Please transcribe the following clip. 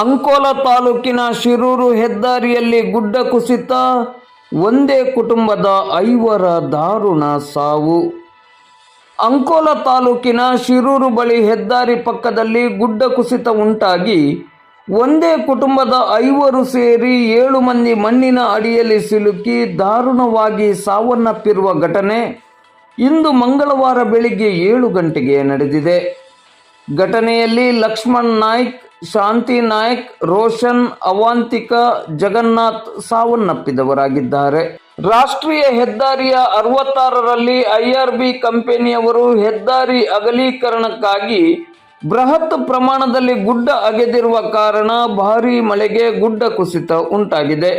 ಅಂಕೋಲ ತಾಲೂಕಿನ ಶಿರೂರು ಹೆದ್ದಾರಿಯಲ್ಲಿ ಗುಡ್ಡ ಕುಸಿತ, ಒಂದೇ ಕುಟುಂಬದ ಐವರ ದಾರುಣ ಸಾವು. ಅಂಕೋಲ ತಾಲೂಕಿನ ಶಿರೂರು ಬಳಿ ಹೆದ್ದಾರಿ ಪಕ್ಕದಲ್ಲಿ ಗುಡ್ಡ ಕುಸಿತ ಉಂಟಾಗಿ, ಒಂದೇ ಕುಟುಂಬದ ಐವರು ಸೇರಿ ಏಳು ಮಂದಿ ಮಣ್ಣಿನ ಅಡಿಯಲ್ಲಿ ಸಿಲುಕಿ ದಾರುಣವಾಗಿ ಸಾವನ್ನಪ್ಪಿರುವ ಘಟನೆ ಇಂದು ಮಂಗಳವಾರ ಬೆಳಿಗ್ಗೆ ಏಳು ಗಂಟೆಗೆ ನಡೆದಿದೆ. ಘಟನೆಯಲ್ಲಿ ಲಕ್ಷ್ಮಣ್ ನಾಯ್ಕ್ ಶಾಂತಿ ನಾಯಕ್, ರೋಷನ್, ಅವಾಂತಿಕ, ಜಗನ್ನಾಥ್ ಸಾವನ್ನಪ್ಪಿದವರಾಗಿದ್ದಾರೆ. ರಾಷ್ಟ್ರೀಯ ಹೆದ್ದಾರಿಯ ಅರವತ್ತಾರರಲ್ಲಿ ಐಆರ್ಬಿ ಕಂಪನಿಯವರು ಹೆದ್ದಾರಿ ಅಗಲೀಕರಣಕ್ಕಾಗಿ ಬೃಹತ್ ಪ್ರಮಾಣದಲ್ಲಿ ಗುಡ್ಡ ಅಗೆದಿರುವ ಕಾರಣ ಭಾರೀ ಮಳೆಗೆ ಗುಡ್ಡ ಕುಸಿತ ಉಂಟಾಗಿದೆ.